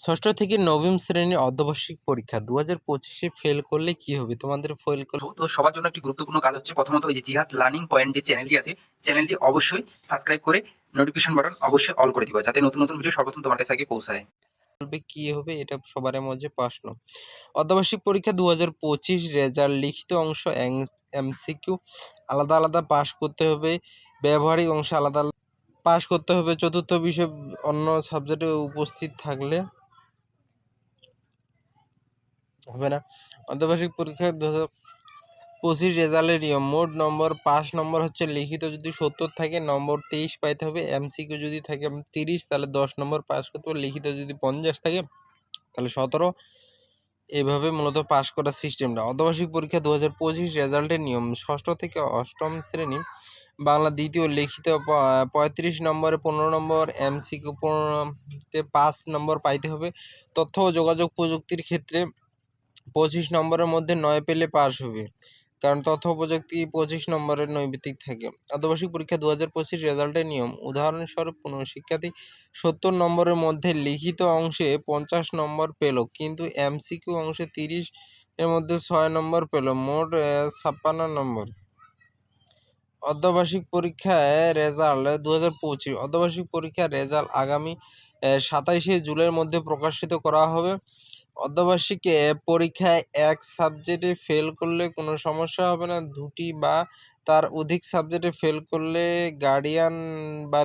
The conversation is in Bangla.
ষষ্ঠ থেকে নবম শ্রেণির অর্ধবার্ষিক পরীক্ষা দু হাজার পঁচিশে ফেল করলে কি হবে? তোমাদের ফেল করলে তো সবার জন্য একটি গুরুত্বপূর্ণ কাজ হচ্ছে প্রথমত এই যে জিহাদ লার্নিং পয়েন্ট যে চ্যানেলটি আছে চ্যানেলটি অবশ্যই সাবস্ক্রাইব করে নোটিফিকেশন বাটন অবশ্যই অল করে দিবা যাতে নতুন নতুন ভিডিও সর্বপ্রথম তোমার কাছে আগে পৌঁছায়। করবে কি হবে? এটা সবার মধ্যে প্রশ্ন। অর্ধবার্ষিক পরীক্ষা দু হাজার পঁচিশ রেজাল্ট লিখিত অংশ এমসিকিউ। আলাদা আলাদা পাস করতে হবে। ব্যবহারিক অংশ আলাদা আলাদা পাস করতে হবে। চতুর্থ বিষয় অন্য সাবজেক্টে উপস্থিত থাকলে হবে না। অর্ধবার্ষিক পরীক্ষা দু হাজার পঁচিশ রেজাল্টের নিয়ম। মোট নম্বর পাঁচ নম্বর হচ্ছে লিখিত যদি সত্তর থাকে, নম্বর তেইশ পাইতে হবে। এমসিকিউ যদি থাকে তিরিশ, তাহলে দশ নম্বর পাস করতে হবে। লিখিত যদি পঞ্চাশ থাকে, তাহলে সতেরো। এভাবে মূলত পাস করার সিস্টেমটা। অর্ধবার্ষিক পরীক্ষা দু হাজার পঁচিশ রেজাল্টের নিয়ম। ষষ্ঠ থেকে অষ্টম শ্রেণি বাংলা দ্বিতীয় লিখিত পঁয়ত্রিশ নম্বরে পনেরো নম্বর, এমসিকিউ পনেরোতে পাঁচ নম্বর পাইতে হবে। তথ্য ও যোগাযোগ প্রযুক্তির ক্ষেত্রে পঁচিশ নম্বরের মধ্যে নয় পেলে পাস হবে। কারণ তথ্য প্রযুক্তি পঁচিশ নম্বরের নৈমিত্তিক থাকে। অর্ধবার্ষিক পরীক্ষা দু হাজার পঁচিশ রেজাল্টের নিয়ম। উদাহরণস্বরূপ কোনো শিক্ষার্থী সত্তর নম্বরের মধ্যে লিখিত অংশে পঞ্চাশ নম্বর পেল, কিন্তু এমসিকিউ অংশে তিরিশ এর মধ্যে ছয় নম্বর পেল, মোট ছাপ্পান্ন নম্বর। অর্ধবার্ষিক পরীক্ষায় রেজাল্ট দু হাজার পঁচিশ। অর্ধবার্ষিক পরীক্ষার রেজাল্ট আগামী সাতাইশে জুলাইয়ের মধ্যে প্রকাশিত করা হবে। অর্ধবার্ষিক পরীক্ষায় এক সাবজেক্টে ফেল করলে কোনো সমস্যা হবে না। দুটি বা তার অধিক সাবজেক্টে ফেল করলে গার্ডিয়ান বা